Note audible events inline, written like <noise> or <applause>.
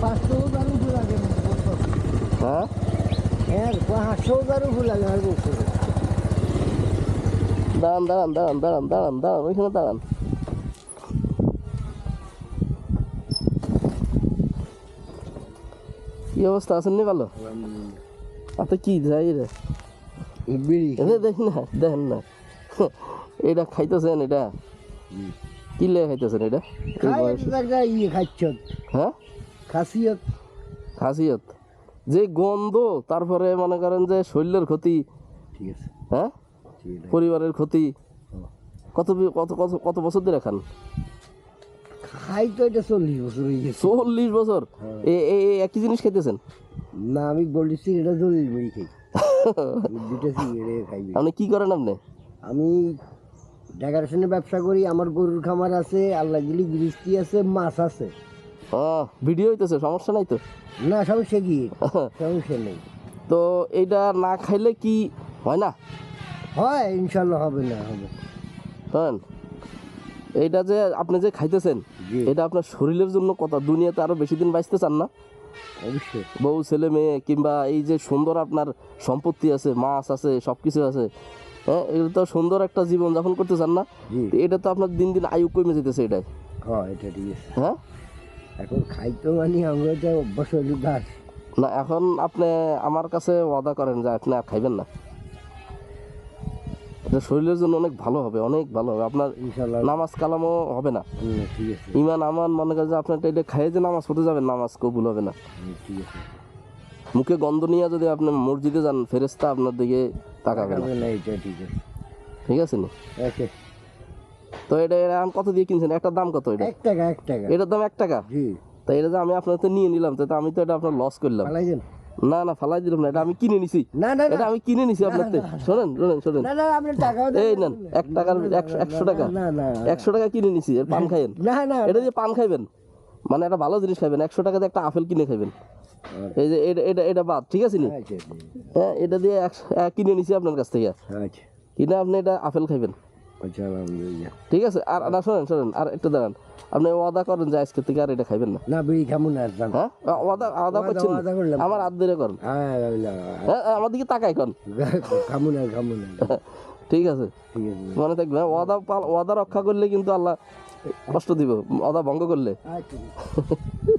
পাঁচশো লাগে হ্যাঁ? হ্যাঁ পাঁচশো উপর লাগে আর বছর দাঁড়ান দাঁড়ান দাঁড়ান দাঁড়ান দাঁড়ান দাঁড়ান ওইখানে দাঁড়ান। কি অবস্থা আছেন নি ভালো? আচ্ছা কি যাই রে? বিড়ি দেখি না দেখেন না। এটা খাইতেছেন এটা? কি লেগে খাইতেছেন এটা? ইয়ে হ্যাঁ? খাসিয়ত। খাসিয়ত। যে গন্ধ তারপরে মনে করেন যে শরীরের ক্ষতি। ঠিক আছে। হ্যাঁ? পরিবারের ক্ষতি। কত কত কত কত বছর ধরে খান? খাই তো এটা চল্লিশ বছর হয়ে গেছে। চল্লিশ বছর? এ- একই জিনিস খাইতেছেন? না আমি বলছি এটা জলিল মুড়ি খাই। <laughs> দুটো সিগারেট খাই। আপনি কি করেন আপনি? আমি ডেকারেশনের ব্যবসা করি আমার গরুর খামার আছে আল্লাহ দিলি বৃষ্টি আছে মাছ আছে। ও ভিডিও হইতেছে সমস্যা নাই তো? না সমস্যা কি? <laughs> সমস্যা নেই। তো এইটা না খাইলে কি হয় না? হয় ইনশাল্লাহ হবে না হবে। শোনেন এইটা যে আপনি যে খাইতেছেন এটা আপনার শরীরের জন্য কত দুনিয়াতে আরও বেশি দিন বাঁচতে চান না? অবশ্যই। বউ ছেলে মেয়ে কিংবা এই যে সুন্দর আপনার সম্পত্তি আছে মাছ আছে সব কিছু আছে হ্যাঁ এটা তো সুন্দর একটা জীবন যাপন করতে চান না? এটা তো আপনার দিন দিন আয়ু কমে যেতেছে এটাই। হ্যাঁ এটা ঠিক আছে। হ্যাঁ? এখন খাইতে মানে আমরা এটা অভ্যাস হইল গাছ। না এখন আপনি আমার কাছে ওয়াদা করেন যে আপনি আর খাইবেন না। এটা শরীরের জন্য অনেক ভালো হবে অনেক ভালো হবে। আপনার নামাজ কালামও হবে না। ঠিক আছে। ইমান আমান মনে করেন যে আপনার এটা খাইয়ে যে নামাজ পড়তে যাবেন নামাজ কবুল হবে না। ঠিক আছে। মুখে গন্ধ নিয়ে যদি আপনি মসজিদে যান ফেরেস্তা আপনার দিকে তাকাবে না। এটা ঠিক আছে। ঠিক আছে নি? তো এটা এটা এখন কত দিয়ে কিনছেন? একটা দাম কত এটা? এক টাকা এক টাকা। এটার দাম এক টাকা? জি। তা এটা যে আমি আপনার তো নিয়ে নিলাম তো আমি তো এটা আপনার লস করলাম। না না ফালাই দিলাম না এটা আমি কিনে নিছি। না না এটা আমি কিনে নিছি আপনার থেকে। শোনেন শোনেন শোনেন। না না আপনি টাকাও দেন এই না। নেন এক টাকার একশো টাকা। না না একশো টাকা কিনে নিছি এর পান খাইয়েন। না না এটা দিয়ে পান খাইবেন মানে একটা ভালো জিনিস খাইবেন একশো টাকা দিয়ে একটা আপেল কিনে খাবেন এই যে এটা এটা এটা বাদ ঠিক আছে নি? আচ্ছা হ্যাঁ এটা দিয়ে কিনে নিছি আপনার কাছ থেকে। আচ্ছা। কিনে আপনি এটা আপেল খাইবেন। আচ্ছা আলহামদুলিল্লাহ ঠিক আছে আর না শোনেন শোনেন আর একটু দাঁড়ান। আপনি ওয়াদা করেন যে আজকে থেকে আর এটা খাইবেন না। না বিড়ি না একদম। হ্যাঁ? ওয়াদা ওয়াদা করছেন? আমার হাত ধরে করেন। হ্যাঁ হ্যাঁ আমার দিকে তাকাই কন <laughs> খামু না খামু না। <laughs> ঠিক আছে। মনে থাকবে হ্যাঁ, ওয়াদা ওয়াদা রক্ষা করলে কিন্তু আল্লাহ কষ্ট দিব ওয়াদা ভঙ্গ করলে। আচ্ছা। <laughs>